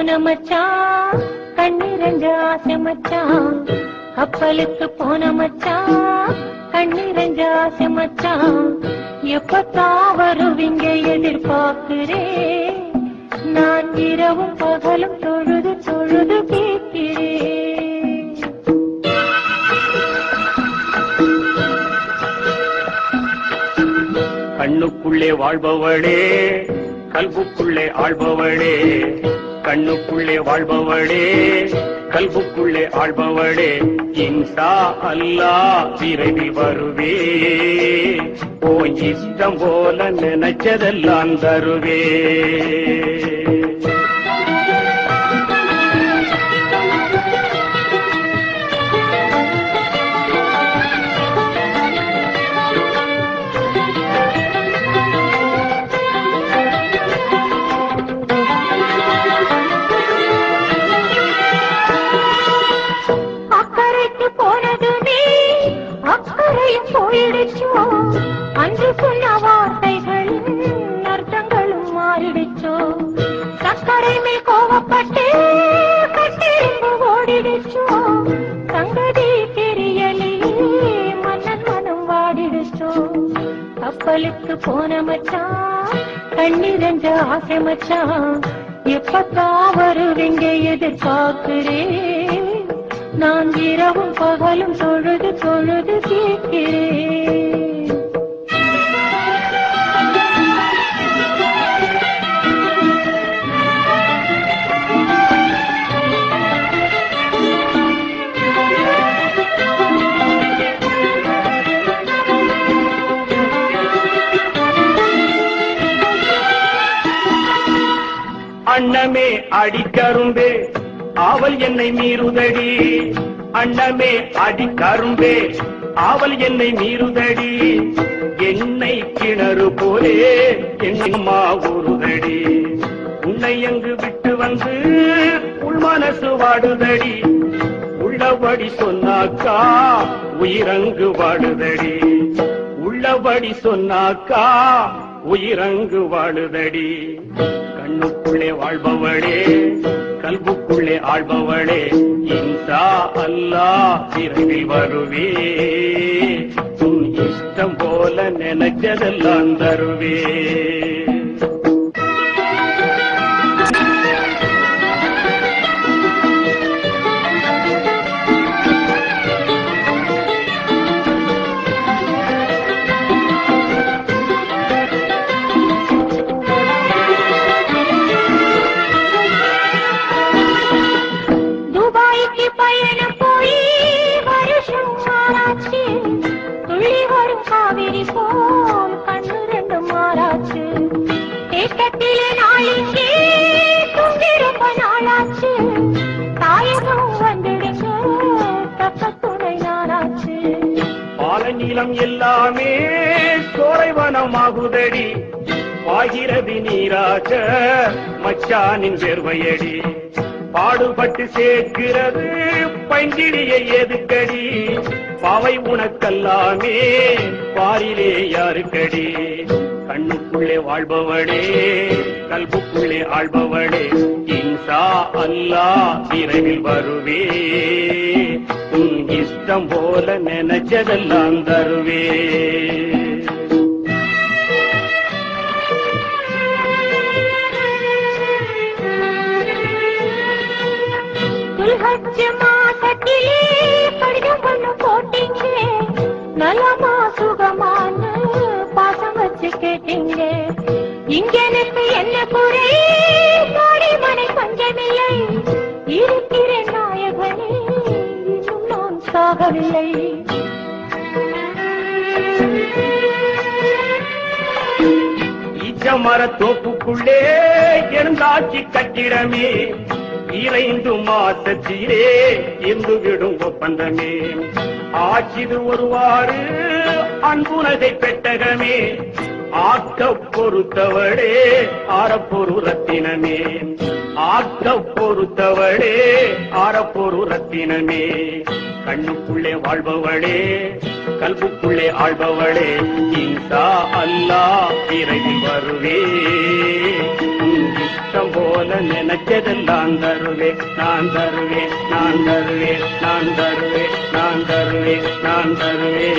கப்பலுக்கு போன மச்சான் கண்ணிரஞ்ச ஆசை மச்சான் கப்பலுக்கு போன மச்சான் கண்ணிரஞ்ச ஆசை மச்சான் எப்பத்தான் வருவீங்க எதிர்பார்க்கிறேன் நான் இரவும் பகலும் தொழுது தொழுது கேட்கிறேன் கண்ணுக்குள்ளே வாழ்பவளே கல்புக்குள்ளே ஆழ்பவளே கண்ணுக்குள்ளே வாழ்பவளே கல்புக்குள்ளே ஆழ்பவளே இன்சா அல்லா விரைவில் வருவே. ஓ இஷ்டம் போல நினைச்சதெல்லாம் தருவே. போன மச்சான் கண்ணிரஞ்ச ஆசை மச்சான் எப்பத்தான் வருவீங்க எதிர்பார்க்கிறேன்? நான் இரவும் பகலும் தொழுது தொழுது கேட்கிறேன். அடிக்கரும்பே. அவள் என்னை மீறுதடி. அண்ணமே அடிக்கரும்பே. அவள் என்னை மீறுதடி. என்னை கிணறு போலே என்னம்மா உருதடி உன்னை எங்கு விட்டு வந்து உள் மனசு வாடுதடி. உள்ளபடி சொன்னாக்கா உயிரங்கு வாடுதடி. உள்ளபடி சொன்னாக்கா உயிரங்கு வாழுதடி கண்ணுக்குள்ளே வாழ்பவளே கல்புக்குள்ளே ஆழ்பவளே இன்சா அல்லா விரைவில் வருவே. உன் இஷ்டம் போல நினைச்சதெல்லாம் தருவே. பால எல்லாமே சோலைவனமாகுதடி பாகிறது நீராக மச்சானின் சேர்வையடி பாடுபட்டு சேர்க்கிறது பைங்கிடியை எதுக்கடி. பாவை உனக்கல்லாமே பாரிலே யாருக்கடி. கண்ணுக்குள்ளே வாழ்பவளே கல்புக்குள்ளே ஆள்பவளே இன்சா அல்லா விரைவில் வருவே. உன் இஷ்டம் போல நினைச்சதெல்லாம் தருவே. நான் சாகவில்லை ஈச்சமர தோப்புக்குள்ளே எழுந்தாட்சி கட்டிடமே. இறைந்து மாசத்திலே இருந்து விடும் ஒப்பந்தமே. ஆட்சிது ஒருவாறு அன்புனதை பெட்டகமே. ஆக்க பொறுத்தவளே அறப்பொரு ரத்தினமே. ஆக்க பொறுத்தவளே அறப்பொரு ரத்தினமே. கண்ணுக்குள்ளே வாழ்பவளே கல்புக்குள்ளே ஆழ்பவளே. இன்சா அல்லா விரைவில் வருவே. இஷ்டம் போல நினைச்சதெல்லாம் தருவே. நான் தருவே நான் தருவே நான் தருவே நான் தருவே நான் தருவே.